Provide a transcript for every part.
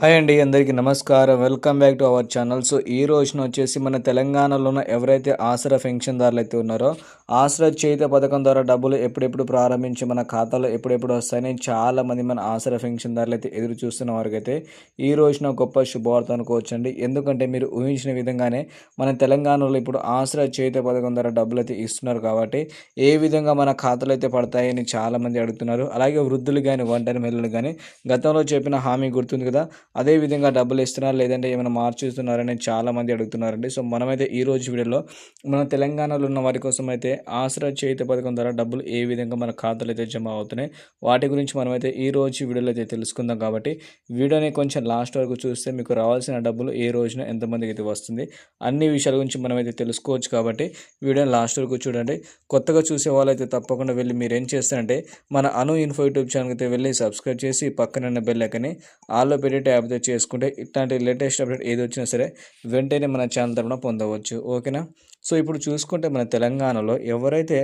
Hi అండి అందరికీ నమస్కారం. Welcome back to our channel. So ఈ రోజున వచ్చేసి మన తెలంగాణలో ఉన్న ఎవరైతే ఆసరా పెన్షన్దారులు అయితే ఉన్నారో ఆసరా చేత పథకం ద్వారా డబ్బులు ఎప్పుడెప్పుడు ప్రారంభించి మన ఖాతాలో ఎప్పుడెప్పుడు వస్తాయని చాలామంది మన ఆసరా పెన్షన్దారులు అయితే ఎదురు చూస్తున్న వారికైతే ఈ రోజున గొప్ప శుభవార్త అనుకోవచ్చండి. ఎందుకంటే మీరు ఊహించిన విధంగానే మన తెలంగాణలో ఇప్పుడు ఆసరా చేత పథకం ద్వారా డబ్బులు అయితే ఇస్తున్నారు కాబట్టి ఏ విధంగా మన ఖాతాలు అయితే పడతాయని చాలామంది అడుగుతున్నారు. అలాగే వృద్ధులు కానీ ఒంటరి మహిళలు కానీ గతంలో చెప్పిన హామీ గుర్తుంది కదా అదే విధంగా డబ్బులు ఇస్తున్నారు లేదంటే ఏమైనా మార్చిస్తున్నారని చాలామంది అడుగుతున్నారండి. సో మనమైతే ఈ రోజు వీడియోలో మన తెలంగాణలో ఉన్న వారి కోసం అయితే ఆసరా చేతి పథకం ద్వారా డబ్బులు ఏ విధంగా మన ఖాతాలు అయితే జమ అవుతున్నాయి వాటి గురించి మనమైతే ఈ రోజు వీడియోలో అయితే తెలుసుకుందాం కాబట్టి వీడియోని కొంచెం లాస్ట్ వరకు చూస్తే మీకు రావాల్సిన డబ్బులు ఏ రోజున ఎంతమందికి అయితే వస్తుంది అన్ని విషయాల గురించి మనమైతే తెలుసుకోవచ్చు కాబట్టి వీడియోని లాస్ట్ వరకు చూడండి. కొత్తగా చూసే వాళ్ళైతే తప్పకుండా వెళ్ళి మీరు ఏం చేస్తారంటే మన అను ఇన్ఫో యూట్యూబ్ ఛానల్కి అయితే వెళ్ళి సబ్స్క్రైబ్ చేసి పక్కన బెల్ ఐకని ఆల్లో పెట్టి లేకపోతే చేసుకుంటే ఇట్లాంటి లేటెస్ట్ అప్డేట్ ఏది వచ్చినా సరే వెంటనే మన ఛానల్ తరపున పొందవచ్చు. ఓకేనా? సో ఇప్పుడు చూసుకుంటే మన తెలంగాణలో ఎవరైతే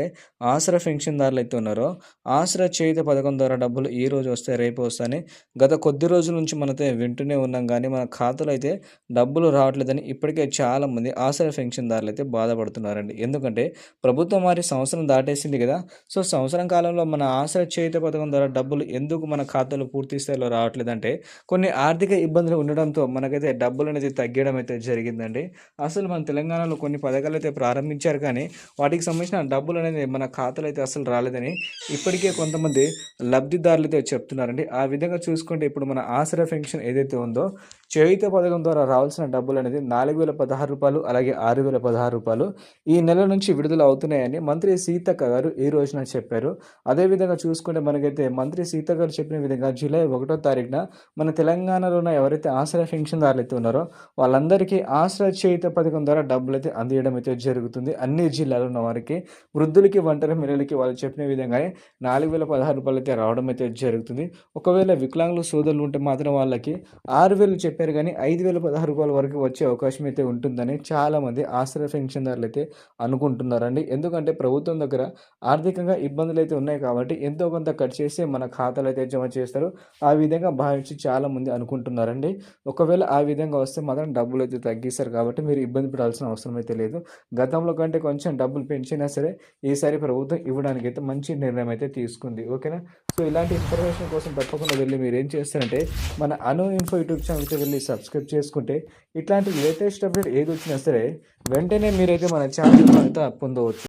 ఆసరా పెన్షన్దారులు అయితే ఉన్నారో ఆసరా చేయుత పథకం ద్వారా డబ్బులు ఈ రోజు వస్తాయి రేపు వస్తాయని గత కొద్ది రోజుల నుంచి మనతో వింటూనే ఉన్నాం కానీ మన ఖాతాలో అయితే డబ్బులు రావట్లేదని ఇప్పటికే చాలామంది ఆసరా పెన్షన్దారులు అయితే బాధపడుతున్నారండి. ఎందుకంటే ప్రభుత్వం మరి సంవత్సరం దాటేసింది కదా. సో సంవత్సరం కాలంలో మన ఆసరా చేయుత పథకం ద్వారా డబ్బులు ఎందుకు మన ఖాతాలో పూర్తి స్థాయిలో రావట్లేదంటే కొన్ని ఆర్థిక ఇబ్బందులు ఉండడంతో మనకైతే డబ్బులు అనేది తగ్గడం అయితే జరిగిందండి. అసలు మన తెలంగాణలో కొన్ని పథకాలు అయితే ప్రారంభించారు కానీ వాటికి సంబంధించిన డబ్బులు అనేది మన ఖాతాలు అయితే అసలు రాలేదని ఇప్పటికే కొంతమంది లబ్ధిదారులు అయితే చెప్తున్నారండి. ఆ విధంగా చూసుకుంటే ఇప్పుడు మన ఆసరా పెన్షన్ ఏదైతే ఉందో చేయుత పథకం ద్వారా రావాల్సిన డబ్బులు అనేది నాలుగు వేల పదహారు రూపాయలు అలాగే ఆరు వేల పదహారు రూపాయలు ఈ నెల నుంచి విడుదల అవుతున్నాయని మంత్రి సీతక్క గారు ఈ రోజున చెప్పారు. అదేవిధంగా చూసుకుంటే మనకైతే మంత్రి సీతక్క గారు చెప్పిన విధంగా జూలై ఒకటో తారీఖున మన తెలంగాణ తెలంగాణలో ఉన్న ఎవరైతే ఆసరా పెన్షన్దారులు అయితే ఉన్నారో వాళ్ళందరికీ ఆసరా చేయుత పథకం ద్వారా డబ్బులు అయితే అందియడం అయితే జరుగుతుంది. అన్ని జిల్లాలో ఉన్న వారికి వృద్ధులకి ఒంటరి మహిళలకి వాళ్ళు చెప్పిన విధంగానే నాలుగు వేల పదహారు రూపాయలు అయితే రావడం అయితే జరుగుతుంది. ఒకవేళ వికలాంగులు సోదరులు ఉంటే మాత్రం వాళ్ళకి ఆరు వేలు చెప్పారు కానీ ఐదు వేల పదహారు రూపాయల వరకు వచ్చే అవకాశం అయితే ఉంటుందని చాలామంది ఆశ్రయ పెన్షన్దారులు అయితే అనుకుంటున్నారండి. ఎందుకంటే ప్రభుత్వం దగ్గర ఆర్థికంగా ఇబ్బందులు అయితే ఉన్నాయి కాబట్టి ఎంతో కొంత కట్ చేసి మన ఖాతాలు అయితే జమ చేస్తారు. ఆ విధంగా భావించి చాలామంది అనుకుంటారు ఉంటున్నారండి. ఒకవేళ ఆ విధంగా వస్తే మాత్రం డబ్బులు అయితే తగ్గిస్తారు కాబట్టి మీరు ఇబ్బంది పడాల్సిన అవసరం అయితే లేదు. గతంలో కంటే కొంచెం డబ్బులు పెంచినా సరే ఈసారి ప్రభుత్వం ఇవ్వడానికి అయితే మంచి నిర్ణయం అయితే తీసుకుంది. ఓకేనా? సో ఇలాంటి ఇన్ఫర్మేషన్ కోసం తప్పకుండా వెళ్ళి మీరు ఏం చేస్తారంటే మన అను ఇన్ఫో యూట్యూబ్ ఛానల్కి వెళ్ళి సబ్స్క్రైబ్ చేసుకుంటే ఇట్లాంటి లేటెస్ట్ అప్డేట్ ఏది వచ్చినా సరే వెంటనే మీరైతే మన ఛానల్ అంతా పొందవచ్చు.